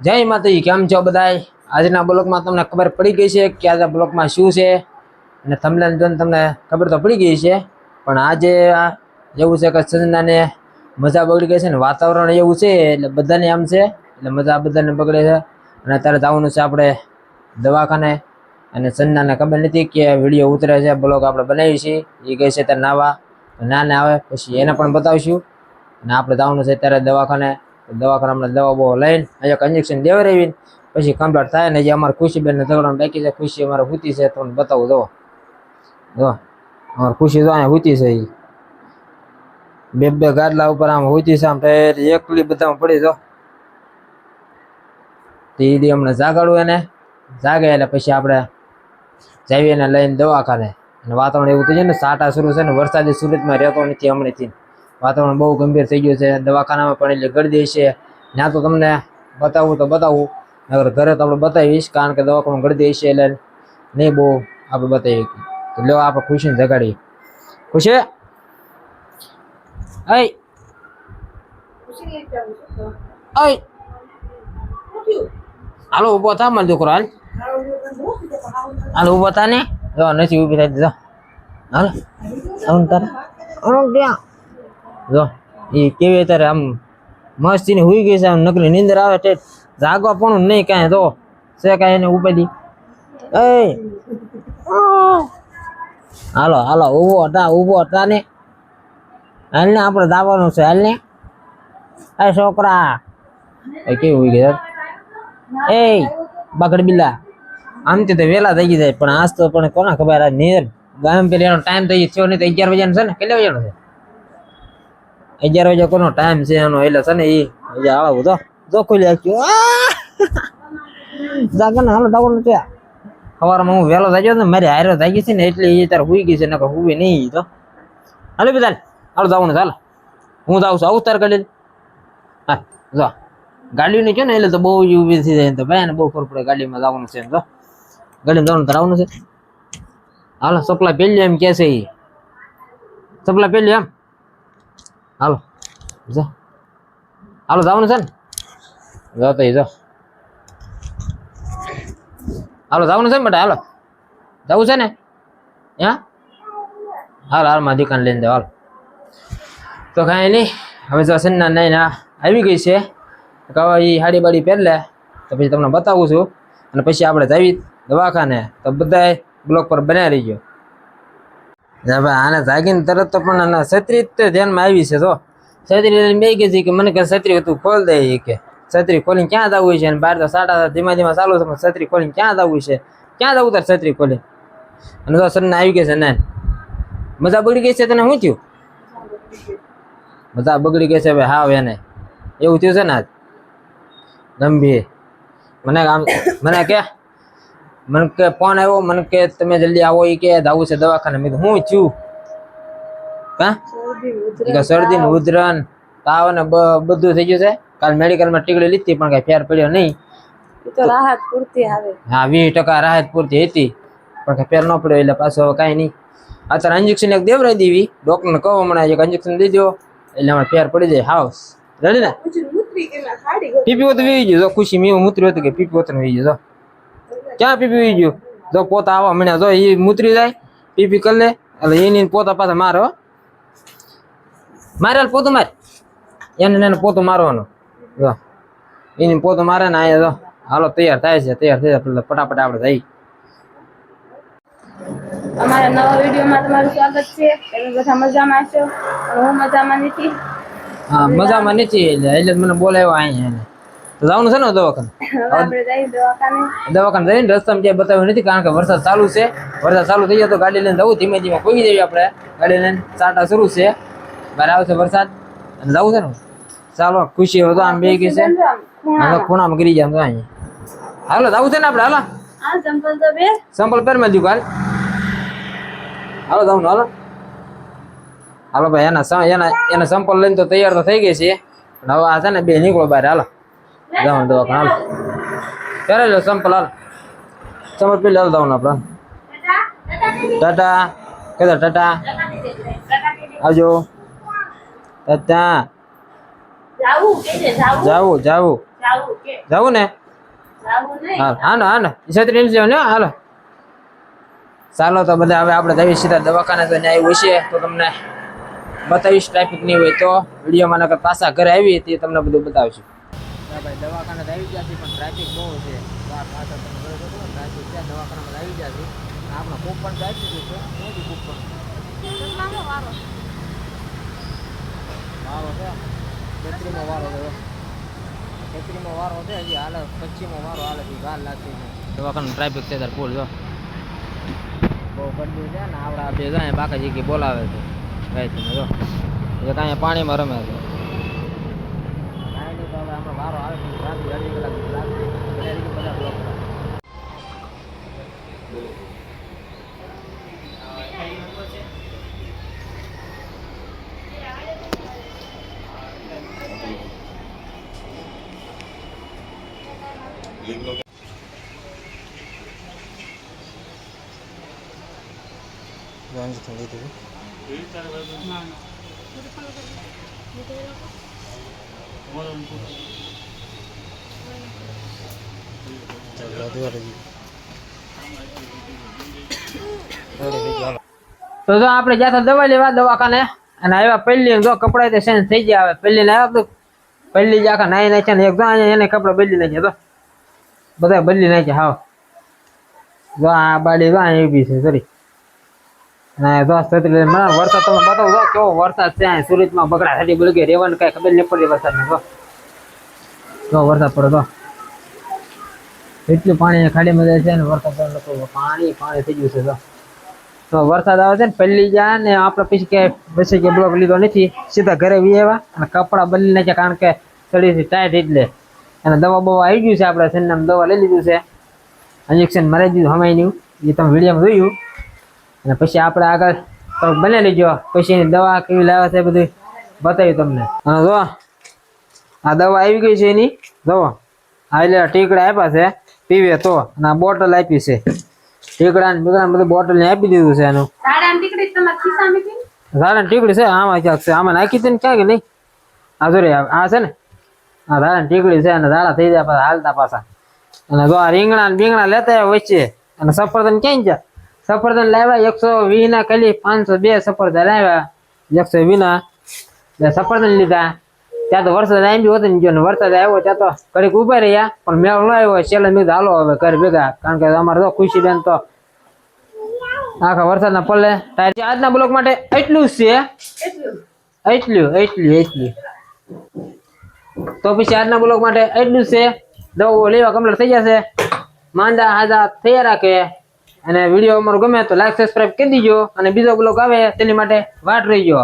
જય માતાજી, કેમ છો બધાય? આજના બ્લોગમાં તમને ખબર પડી ગઈ છે કે આજના બ્લોગમાં શું છે અને તમને જોઈને તમને ખબર તો પડી ગઈ છે, પણ આજે એવું છે કે સંજનાને મજા બગડી ગઈ છે ને વાતાવરણ એવું છે, એટલે બધાને આમ છે, એટલે મજા બધાને બગડે છે. અને અત્યારે જવાનું છે આપણે દવાખાને અને સંજનાને ખબર નથી કે વીડિયો ઉતરે છે, બ્લોગ આપણે બનાવી છીએ. એ ગઈ છે ત્યારે નાવા. ના ના આવે, પછી એને પણ બતાવીશું. અને આપણે જવાનું છે ત્યારે દવાખાને. દવાખાનામાં દવા બહુ લઈને એક ઇન્જેક્શન દેવડાવીને પછી કમ્પ્લીટ થાય ને જે અમારે ખુશીબેનને ઝઘડામાં બાકી છે, ખુશી અમારે હુતી છે, તમને બતાવું જો જો અમારે ખુશી તો અહીંયા હુતી છે એ બે બે ગાડલા ઉપર આમ હુતી છે, આમ તો એકલી બધામાં પડી જો તે દી અમને જાગાડવું એને. જાગે એટલે પછી આપણે જઈએ એને લઈને દવાખાને. અને વાતાવરણ એવું થઈ જાય ને, સાટા શરૂ છે ને, વરસાદી સુરતમાં રહેતો નથી હમણાંથી. વાતાવરણ બહુ ગંભીર થઈ ગયું છે. દવાખાનામાં પણ એટલે ગળદી છે. ત્યાં તો તમને બતાવવું તો બતાવું. નગર ઘરે તો આપણે બતાવીશ, કારણ કે દવાખાનું ગળદી છે એટલે નહીં બહુ આપણે બતાવી તો લો આપણે ખુશીને જગાડીએ. ખુશી? અય અય હાલો ઊભો થા મારો છોકરો હાલ. હાલ ઊભો થા ને. જો, નથી ઊભી થાય જો. હાલ. તારે. ત્યાં જો એ કેવી અત્યારે આમ મસ્તીની હુઈ ગઈ છે, આમ નકલી નીંદર આવે તે જાગવા પણ નહીં કાંઈ તો છે કાંઈ એને ઉપાડી? એ હાલો હાલો, ઊભો હતા ઊભો હતા ને. હાલ ને આપણે દાવાનું છે હાલ ને એ છોકરા! એ કેવી હુઈ ગઈ એ બગડ બિલા આમ તો વહેલા થઈ જાય પણ આજ તો પણ કોના ખબર આ નીર ગામ પેલી ટાઈમ થઈ થયો નહીં તો અગિયાર વાગ્યાનો છે ને, કેટલા વાગ્યાનો છે? અગિયાર વાગ્યા કોનો ટાઈમ છે એનો, એટલે છે ને એ હજી આવું તો જો ખોલી આખ્યો જાગે ને હાલો દાવાનું છે સવારમાં હું વહેલો થઈ ને મારી હારો થઈ ગઈ છે ને, એટલે એ તારે હુઈ ગઈ છે, નકર હુઈ નહીં તો. હાલો બધા હાલો જવાનું ચાલો હું જાઉં છું આવું તાર કરી હા, જો. ગાડીની છે ને, એટલે તો બહુ ઊભી થઈ જાય તો ભાઈ ને બહુ ખબર પડે ગાડીમાં જવાનું છે એમ તો. ગાડીમાં જવાનું તારે આવવાનું છે. હાલો, સપ્લાય પહેલી એમ કે છે એ સપ્લાય પહેલી એમ? હાલો, જો. હાલો, જવાનું છે ને? જો તો જો. હાલો, જવાનું છે ને બેટા, હાલો. જવું છે ને? હા? હાલ હાલમાં દુકાન લઈને જાઓ, હાલ. તો કાંઈ નહીં, હવે જો સન્ના નહીં ના આવી ગઈ છે. તો હવે એ હાડી બાડી પહેરલે, તો પછી તમને બતાવું છું. અને પછી આપણે જાવી દવાખાને, તો બધાય બ્લોક પર બનાવી રહીજો આને જાગીને તરત તો પણ આના છત્રી તો ધ્યાનમાં આવી છે તો છત્રી લઈને બે કે કે મને કે છત્રી તું ખોલ દે કે. છત્રી ખોલીને ક્યાં જવું છે? અને બહાર તો સાડા ધીમા ધીમા ચાલુ છે, પણ છત્રી ખોલીને ક્યાં જવું છે? ક્યાં જવું તાર છત્રી ખોલી અને તો સરના આવી ગઈ છે ને. મજા બગડી ગઈ છે તને, શું થયું? મજા બગડી ગઈ છે ભાઈ હા એને. એવું થયું છે ને આજ? ગંભીર. મને આમ, મને કે મને કે ફોન આવ્યો મને કે તમે જલ્દી આવો એ કે જવું છે દવાખાને. મેં હું છું? હા? કે શરદી ને ઉધરન તાવ ને બધું થઈ ગયું છે. કાલ મેડિકલમાં ટીકડી લીધી પણ કઈ ફેર પડ્યો નહીં. રાહત પૂરતી આવે. હા વીસ ટકા રાહત પૂરતી હતી પણ કઈ ફેર ન પડ્યો એટલે પાછો કાંઈ નહીં. અત્યારે ઇન્જેક્શન એક દેવરાઈ દેવી ડોક્ટરને કહો હમણાં એક ઇન્જેક્શન દઈ દો એટલે અમારે ફેર પડી જાય. હાઉસ રેડી ને? પીપી ગયું ખુશી મેં મૂત્રી હતું કે પીપી હોતું ગયું જો. ક્યાં પીપી વી ગયું? જો પોતા આવા મને જો એ મૂતરી જાય પીપી કરી લે એટલે એની પોતા પાછા મારો મારે પોતું માર? એને એને પોતું મારવાનું. જો. એની પોતું મારે ને અહીંયા જો. હાલો તૈયાર થાય છે તૈયાર થઈ જાય ફટાફટ આપણે જઈ અમારા નવા વિડીયોમાં તમારું સ્વાગત છે. તમે બધા મજામાં છો? હું મજામાં નથી. હા મજામાં નથી એટલે એટલે મને બોલાવ્યો અહીંયા જવાનું છે ને દવાખાને? દવાખાને. જઈને રસ્તામાં ક્યાંય બતાવ્યું નથી કારણ કે વરસાદ ચાલુ છે. વરસાદ ચાલુ થઈ જાય તો ગાડી લઈને જવું ધીમે ધીમે કોઈ જઈએ આપણે. ગાડી લઈને ચાટા શરૂ છે. બહાર આવશે વરસાદ. અને જવું છે ને ચાલો ખુશી હોય તો આમ બે ગઈ છે. હવે ખૂણામાં. ગરી જાય તો અહીંયા હાલો જવું છે ને આપણે હાલો. સંપલ પેરમાં દીધું હાલ હાલો જવું હાલો. હાલો ભાઈ એના સં- એના એના સંપલ લઈને તો તૈયાર તો થઈ ગઈ છે. પણ હવે આ છે ને બે નીકળો બહાર હાલો. જવાનું દવાખાને હાલો ત્યારે લો સંપલ હાલ સંપલ પેલી હાલ જવાનું આપણે ટાટા કહેતા ટાટા આવજો ટાટા જાવું કે છે જાવું જાવું જાવું જાવું કે જવું ને જાવું નહીં હા હા ને હા ને છત્રી લેજો ને હાલો ચાલો તો બધા હવે આપણે જઈએ સીધા દવાખાને તો ન્યાય હોય છે તો તમને બતાવીશ ટ્રાફિક નહીં હોય તો. વિડીયોમાં નકર પાછા ઘરે આવી તે તમને બધું બતાવશું. ભાઈ દવાખાને આવી ગયા છે પણ ટ્રાફિક બહુ છે. બહાર પાછળ તમે શકો છો ટ્રાફિક છે દવાખાનામાં આવી ગયા છે આપણો કૂક પણ જાય છે મોટી કૂક પણ? વારો? છે? છત્રીમાં વારો છે. છત્રીમાં વારો છે હજી હાલે પશ્ચિમમાં વારો હાલ હજી ગાલ લાગતી દવાખાનું ટ્રાફિક છે તાર ફૂલ જો. બહુ ગંદુ છે ને આવડા બે જાય બાકાજી કે બોલાવે છે. ગાયત્રીને જો. એ કાંઈ પાણીમાં રમે છે. આપણો વારો આવે છે ટ્રાફિક અઢી કલાક સુધી લાગશે એટલે હજી બધા બ્લોક તો જો આપણે જ્યાં દવા લેવા દવાખાને અને આવ્યા પહેલી જો કપડા તે ચેન્જ થઈ ગયા હવે. પહેલી આવ્યા તો પહેલી જ આખા નાઈ નાખ્યા ને એક એને કપડા બદલી નાખ્યા તો. બધા બદલી નાખ્યા, હાવ. જો આ બાડી જો અહીં ઊભી છે સોરી ના દોસ્ત એટલે મને વરસાદ તમે બતાવો, જો કેવો વરસાદ છે અહીં સુરતમાં બગડા થતી બળગે રેવાનું કાંઈ ખબર નહીં પડી વરસાદ જો. જો વરસાદ પડે તો એટલું પાણી ખાડીમાં જાય છે ને વરસાદ પાણી પાણી થઈ ગયું છે તો વરસાદ આવે છે ને, પહેલી જાય ને આપણે પછી કે પછી કે બ્લોક લીધો નથી, સીધા ઘરે વી આવ્યા અને કપડાં બદલી નાખ્યા કારણ કે શરીરથી ટાઈટ એટલે. અને દવા બવા આવી ગયું છે આપણે સેનામ દવા લઈ લીધું છે. ઇન્જેક્શન મરાઈ દીધું હમાયનું એ તમે વિડીયોમાં જોયું. અને પછી આપણે આગળ તો બને લેજો. પછી એની દવા કેવી લાવે છે બધું બતાવ્યું તમને. અને જો. આ દવા આવી ગઈ છે એની. દવા આ એટલે ટીકડા આપ્યા છે. પીવે તો. અને આ બોટલ આપી છે. ટીકડા ને બીકડા બધું બોટલ ને આપી દીધું છે એનું. ધારણ ટીકડી છે આમાં ક્યાંક છે? આમાં નાખી હતી ને ક્યાં કે નહીં? આ જો આ છે ને? આ ધારા ટીકડી છે અને ધારા થઈ જાય પાછા હાલતા પાછા. અને જો આ રીંગણા ને બીંગણા લેતા વચ્ચે. અને સફરજન ક્યાં ગયા? સફરજન લાવ્યા એકસો વીસ ના કલી પાંચસો બે સફરજન લાવ્યા. એકસો વીસ ના સફરજન લીધા. ત્યાં તો વરસાદ આવી હોતો ને જો વરસાદ આવ્યો ત્યાં તો ઘડીક ઊભા રહ્યા, પણ મેળ ન આવ્યો. છેલ્લે મેં હાલો હવે ઘર ભેગા. કારણ કે અમારે તો ખુશી બેન તો આખા વરસાદના પલ્લે આજના બ્લોક માટે એટલું જ છે. એટલું એટલું એટલું. તો પછી આજના બ્લોક માટે એટલું જ છે. દવો લેવા કમ્પ્લીટ થઈ જશે. માંદા હાજા થયા રાખે. અને વીડિયો અમારો ગમે તો લાઈક સબસ્ક્રાઇબ કરી દીજો. અને બીજો બ્લોક આવે તેની માટે વાટ રહીજો.